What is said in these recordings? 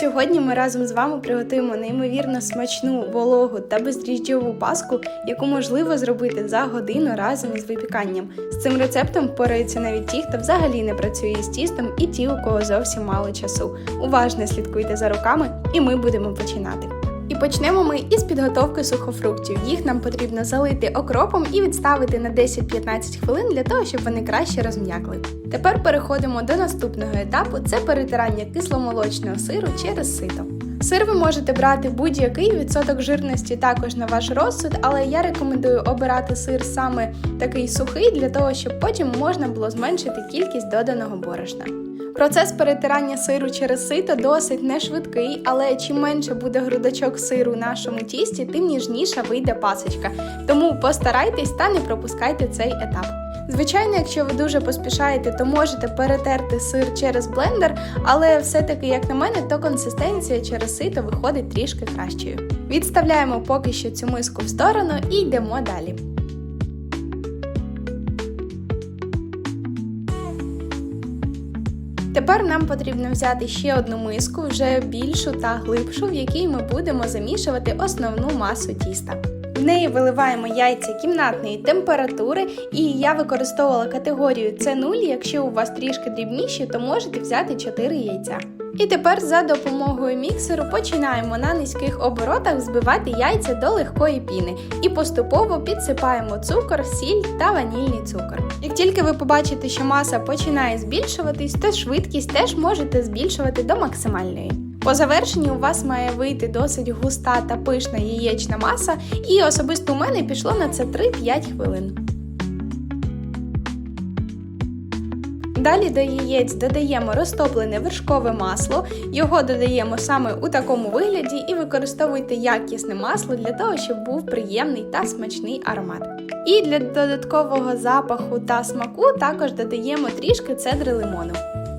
Сьогодні ми разом з вами приготуємо неймовірно смачну, вологу та бездріжджову паску, яку можливо зробити за годину разом із випіканням. З цим рецептом пораються навіть ті, хто взагалі не працює з тістом, і ті, у кого зовсім мало часу. Уважно слідкуйте за руками, і ми будемо починати. Почнемо ми із підготовки сухофруктів. Їх нам потрібно залити окропом і відставити на 10-15 хвилин для того, щоб вони краще розм'якли. Тепер переходимо до наступного етапу: це перетирання кисломолочного сиру через сито. Сир ви можете брати будь-який відсоток жирності також на ваш розсуд, але я рекомендую обирати сир саме такий сухий, для того, щоб потім можна було зменшити кількість доданого борошна. Процес перетирання сиру через сито досить не швидкий, але чим менше буде грудочок сиру в нашому тісті, тим ніжніша вийде пасочка. Тому постарайтесь та не пропускайте цей етап. Звичайно, якщо ви дуже поспішаєте, то можете перетерти сир через блендер, але все-таки, як на мене, то консистенція через сито виходить трішки кращою. Відставляємо поки що цю миску в сторону і йдемо далі. Тепер нам потрібно взяти ще одну миску, вже більшу та глибшу, в якій ми будемо замішувати основну масу тіста. В неї виливаємо яйця кімнатної температури, і я використовувала категорію С0. Якщо у вас трішки дрібніші, то можете взяти 4 яйця. І тепер за допомогою міксеру починаємо на низьких оборотах збивати яйця до легкої піни і поступово підсипаємо цукор, сіль та ванільний цукор. Як тільки ви побачите, що маса починає збільшуватись, то швидкість теж можете збільшувати до максимальної. По завершенні у вас має вийти досить густа та пишна яєчна маса, і особисто у мене пішло на це 3-5 хвилин. Далі до яєць додаємо розтоплене вершкове масло, його додаємо саме у такому вигляді і використовуйте якісне масло для того, щоб був приємний та смачний аромат. І для додаткового запаху та смаку також додаємо трішки цедри лимону.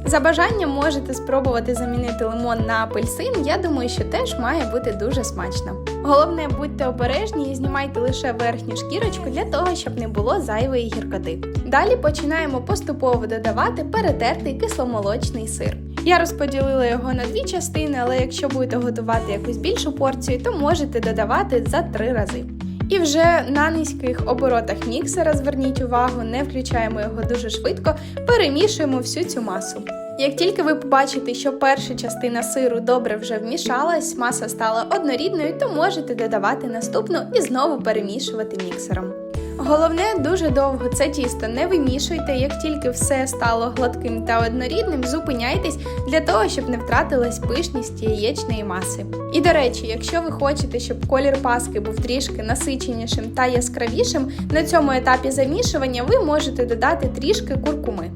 За бажанням можете спробувати замінити лимон на апельсин, я думаю, що теж має бути дуже смачно. Головне, будьте обережні і знімайте лише верхню шкірочку для того, щоб не було зайвої гіркоти. Далі починаємо поступово додавати перетертий кисломолочний сир. Я розподілила його на дві частини, але якщо будете готувати якусь більшу порцію, то можете додавати за три рази. І вже на низьких оборотах міксера, зверніть увагу, не включаємо його дуже швидко, перемішуємо всю цю масу. Як тільки ви побачите, що перша частина сиру добре вже вмішалась, маса стала однорідною, то можете додавати наступну і знову перемішувати міксером. Головне, дуже довго це тісто не вимішуйте, як тільки все стало гладким та однорідним, зупиняйтесь для того, щоб не втратилась пишність яєчної маси. І до речі, якщо ви хочете, щоб колір паски був трішки насиченішим та яскравішим, на цьому етапі замішування ви можете додати трішки куркуми.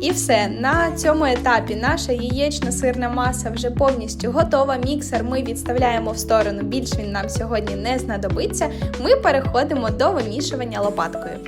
І все, на цьому етапі наша яєчна сирна маса вже повністю готова. Міксер ми відставляємо в сторону, більш він нам сьогодні не знадобиться. Ми переходимо до вимішування лопаткою.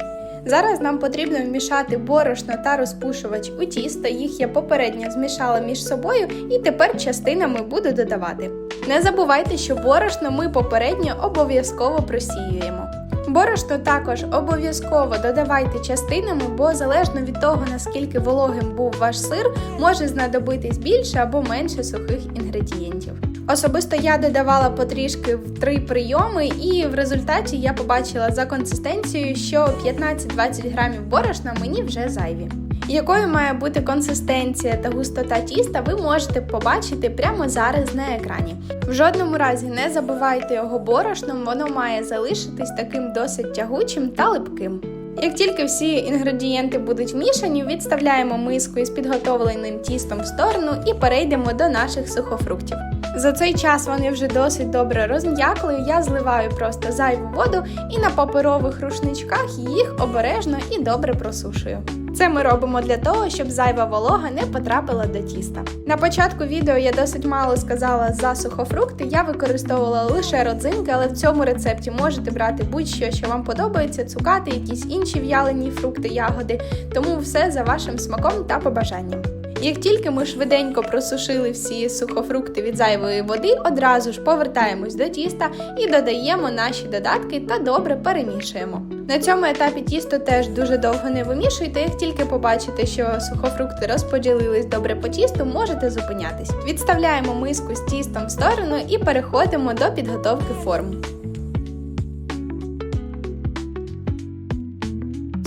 Зараз нам потрібно вмішати борошно та розпушувач у тісто. Їх я попередньо змішала між собою і тепер частинами буду додавати. Не забувайте, що борошно ми попередньо обов'язково просіюємо. Борошно також обов'язково додавайте частинами, бо залежно від того, наскільки вологим був ваш сир, може знадобитись більше або менше сухих інгредієнтів. Особисто я додавала потрішки в три прийоми, і в результаті я побачила за консистенцією, що 15-20 грамів борошна мені вже зайві. Якою має бути консистенція та густота тіста, ви можете побачити прямо зараз на екрані. В жодному разі не забивайте його борошном, воно має залишитись таким досить тягучим та липким. Як тільки всі інгредієнти будуть вмішані, відставляємо миску із підготовленим тістом в сторону і перейдемо до наших сухофруктів. За цей час вони вже досить добре розм'якли, я зливаю просто зайву воду і на паперових рушничках їх обережно і добре просушую. Це ми робимо для того, щоб зайва волога не потрапила до тіста. На початку відео я досить мало сказала за сухофрукти. Я використовувала лише родзинки, але в цьому рецепті можете брати будь-що, що вам подобається, цукати, якісь інші в'ялені фрукти, ягоди, тому все за вашим смаком та побажанням. Як тільки ми швиденько просушили всі сухофрукти від зайвої води, одразу ж повертаємось до тіста і додаємо наші додатки та добре перемішуємо. На цьому етапі тісто теж дуже довго не вимішуйте. Як тільки побачите, що сухофрукти розподілились добре по тісту, можете зупинятись. Відставляємо миску з тістом в сторону і переходимо до підготовки форм.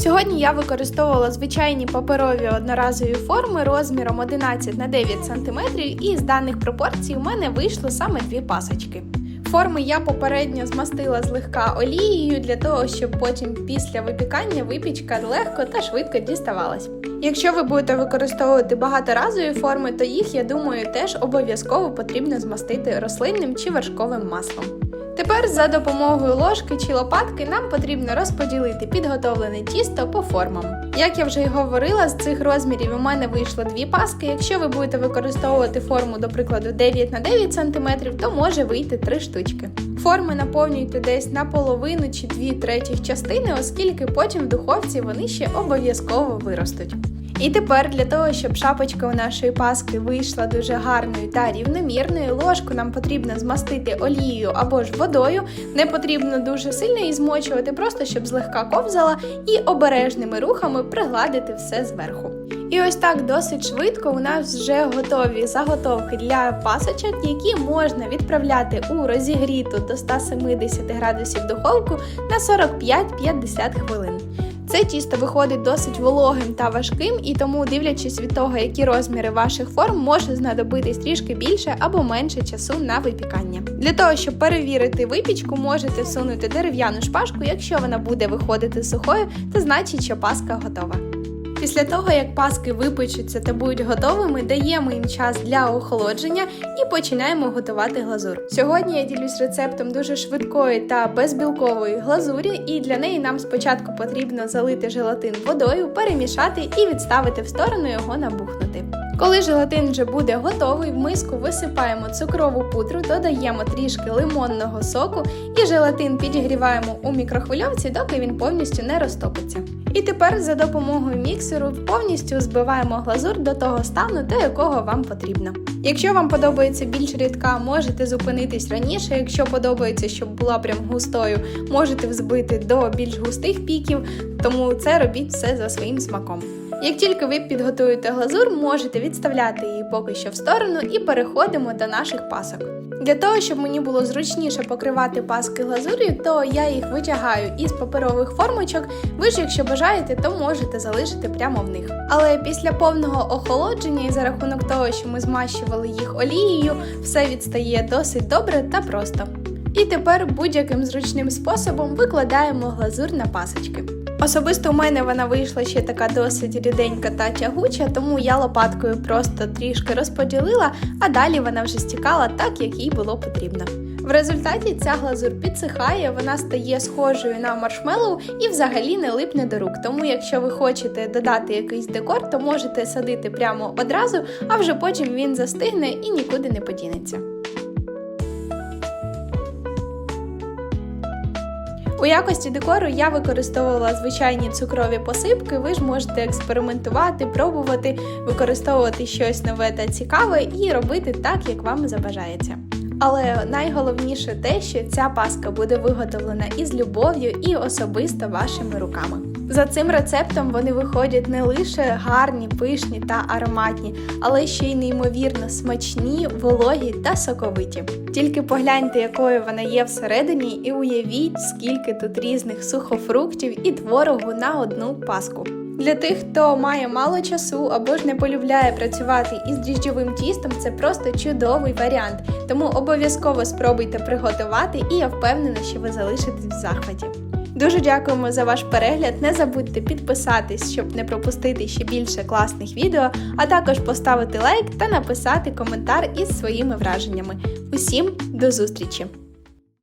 Сьогодні я використовувала звичайні паперові одноразові форми розміром 11 на 9 см і з даних пропорцій у мене вийшло саме дві пасочки. Форми я попередньо змастила злегка олією для того, щоб потім після випікання випічка легко та швидко діставалась. Якщо ви будете використовувати багаторазові форми, то їх, я думаю, теж обов'язково потрібно змастити рослинним чи вершковим маслом. Тепер за допомогою ложки чи лопатки нам потрібно розподілити підготовлене тісто по формам. Як я вже й говорила, з цих розмірів у мене вийшло дві паски. Якщо ви будете використовувати форму, до прикладу, 9 на 9 см, то може вийти 3 штучки. Форми наповнюйте десь на половину чи дві третіх частини, оскільки потім в духовці вони ще обов'язково виростуть. І тепер для того, щоб шапочка у нашої паски вийшла дуже гарною та рівномірною, ложку нам потрібно змастити олією або ж водою. Не потрібно дуже сильно її змочувати, просто щоб злегка ковзала і обережними рухами пригладити все зверху. І ось так досить швидко у нас вже готові заготовки для пасочок, які можна відправляти у розігріту до 170 градусів духовку на 45-50 хвилин. Це тісто виходить досить вологим та важким, і тому, дивлячись від того, які розміри ваших форм, може знадобитись трішки більше або менше часу на випікання. Для того, щоб перевірити випічку, можете всунути дерев'яну шпажку, якщо вона буде виходити сухою, то значить, що паска готова. Після того, як паски випечуться та будуть готовими, даємо їм час для охолодження і починаємо готувати глазур. Сьогодні я ділюсь рецептом дуже швидкої та безбілкової глазурі, і для неї нам спочатку потрібно залити желатин водою, перемішати і відставити в сторону його набухнути. Коли желатин вже буде готовий, в миску висипаємо цукрову пудру, додаємо трішки лимонного соку і желатин підігріваємо у мікрохвильовці, доки він повністю не розтопиться. І тепер за допомогою міксеру повністю збиваємо глазур до того стану, до якого вам потрібно. Якщо вам подобається більш рідка, можете зупинитись раніше. Якщо подобається, щоб була прям густою, можете взбити до більш густих піків, тому це робіть все за своїм смаком. Як тільки ви підготуєте глазур, можете відставляти її поки що в сторону і переходимо до наших пасок. Для того, щоб мені було зручніше покривати паски глазур'ю, то я їх витягаю із паперових формочок. Ви ж, якщо бажаєте, то можете залишити прямо в них. Але після повного охолодження і за рахунок того, що ми змащували їх олією, все відстає досить добре та просто. І тепер будь-яким зручним способом викладаємо глазур на пасочки. Особисто у мене вона вийшла ще така досить ріденька та тягуча, тому я лопаткою просто трішки розподілила, а далі вона вже стікала так, як їй було потрібно. В результаті ця глазур підсихає, вона стає схожою на маршмеллоу і взагалі не липне до рук. Тому, якщо ви хочете додати якийсь декор, то можете садити прямо одразу, а вже потім він застигне і нікуди не подінеться. У якості декору я використовувала звичайні цукрові посипки. Ви ж можете експериментувати, пробувати, використовувати щось нове та цікаве і робити так, як вам забажається. Але найголовніше те, що ця паска буде виготовлена із любов'ю і особисто вашими руками. За цим рецептом вони виходять не лише гарні, пишні та ароматні, але ще й неймовірно смачні, вологі та соковиті. Тільки погляньте, якою вона є всередині, і уявіть, скільки тут різних сухофруктів і творогу на одну паску. Для тих, хто має мало часу або ж не полюбляє працювати із дріжджовим тістом, це просто чудовий варіант. Тому обов'язково спробуйте приготувати, і я впевнена, що ви залишитесь в захваті. Дуже дякуємо за ваш перегляд. Не забудьте підписатись, щоб не пропустити ще більше класних відео, а також поставити лайк та написати коментар із своїми враженнями. Усім до зустрічі!